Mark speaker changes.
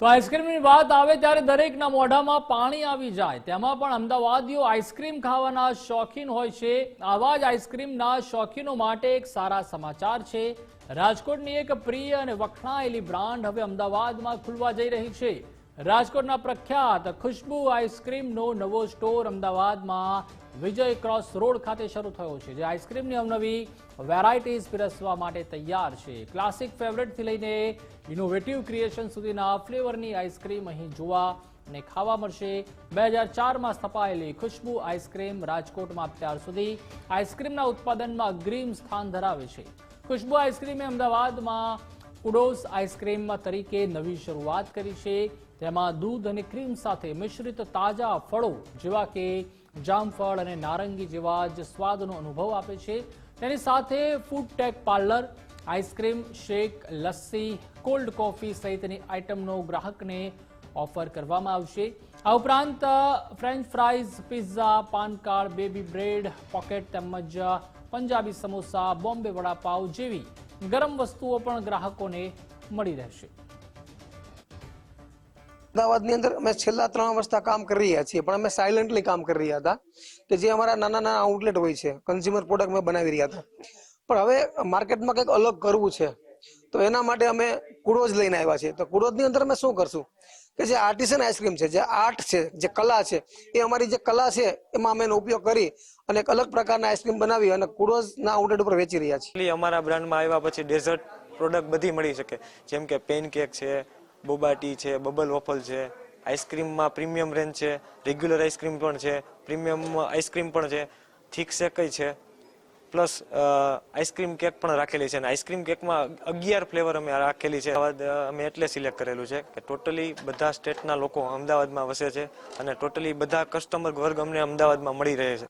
Speaker 1: તો આઈસ્ક્રીમની વાત આવે ત્યારે દરેકના મોઢામાં પાણી આવી જાય. તેમાં પણ અમદાવાદીઓ આઈસ્ક્રીમ ખાવાના શોખીન હોય છે. આવા જ આઈસ્ક્રીમના શોખીનો માટે એક સારા સમાચાર છે. રાજકોટની એક પ્રિય અને વખણાયેલી બ્રાન્ડ હવે અમદાવાદમાં ખુલવા જઈ રહી છે. રાજકોટના પ્રખ્યાત ખુશ્બુ આઈસ્ક્રીમનો નવો સ્ટોર અમદાવાદમાં વિજય ક્રોસ રોડ ખાતે શરૂ થયો છે, જે આઈસ્ક્રીમની અવનવી વેરાયટીઝ પીરસવા માટે તૈયાર છે. ક્લાસિક ફેવરેટથી લઈને ઇનોવેટિવ ક્રિએશન સુધીના ફ્લેવરની આઈસ્ક્રીમ અહીં જોવા અને ખાવા મળશે. બે હજાર ચારમાં સ્થપાયેલી ખુશ્બુ આઈસ્ક્રીમ રાજકોટમાં અત્યાર સુધી આઈસ્ક્રીમના ઉત્પાદનમાં અગ્રીમ સ્થાન ધરાવે છે. ખુશ્બુ આઈસ્ક્રીમે અમદાવાદમાં કુડોસ આઈસ્ક્રીમ તરીકે નવી શરૂઆત કરી છે. તેમાં દૂધ અને ક્રીમ સાથે મિશ્રિત તાજા ફળો જેવા કે જામફળ અને નારંગી જેવા જ સ્વાદનો અનુભવ આપે છે. તેની સાથે food tech parlour ice cream, shake, lassi cold coffee સહિતની આઇટમનો ગ્રાહકને ઓફર કરવામાં આવશે. આ ઉપરાંત ફ્રેન્ચ ફ્રાઈઝ પિઝા પાનકાર્ડ બેબી બ્રેડ પોકેટ તેમજ પંજાબી સમોસા, બોમ્બે વડાપાવ જેવી ગરમ વસ્તુઓ પણ ગ્રાહકોને મળી રહેશે.
Speaker 2: અમદાવાદની અંદર અમે છેલ્લા ત્રણ વર્ષથી કામ કરી રહ્યા છીએ, પણ અમે સાયલન્ટલી કામ કરી રહ્યા હતા કે જે અમારા નાના નાના આઉટલેટ હોય છે કન્ઝ્યુમર પ્રોડક્ટ અમે બનાવી રહ્યા હતા. પણ હવે માર્કેટમાં કંઈક અલગ કરવું છે. તો એના માટે અમે કુડોજ લઈને આવ્યા છીએ. તો કુડોજની અંદર અમે શું કરશું? કે જે આર્ટિસન આઈસ્ક્રીમ છે, જે આર્ટ છે, જે કલા છે, એ અમારી જે કલા છે, એમાં અમે એનો ઉપયોગ કરી અને એક અલગ પ્રકારના આઈસ્ક્રીમ બનાવી અને કુડોજના આઉટલેટ ઉપર વેચી રહ્યા છીએ.
Speaker 3: અમારા બ્રાન્ડમાં આવ્યા પછી ડેઝર્ટ પ્રોડક્ટ બધી મળી શકે. જેમ કે પેન કેક છે બોબા ટી છે, બબલ વોફલ છે, આઈસ્ક્રીમમાં પ્રીમિયમ રેન્જ છે, રેગ્યુલર આઈસ્ક્રીમ પણ છે, પ્રીમિયમ આઈસ્ક્રીમ પણ છે, થીક શેકઈ છે પ્લસ આઈસ્ક્રીમ કેક પણ રાખેલી છે અને આઈસ્ક્રીમ કેકમાં અગિયાર ફ્લેવર અમે રાખેલી છે. અમદાવાદ અમે એટલે સિલેક્ટ કરેલું છે કે ટોટલી બધા સ્ટેટના લોકો અમદાવાદમાં વસે છે અને ટોટલી બધા કસ્ટમર વર્ગ અમને અમદાવાદમાં મળી રહે છે.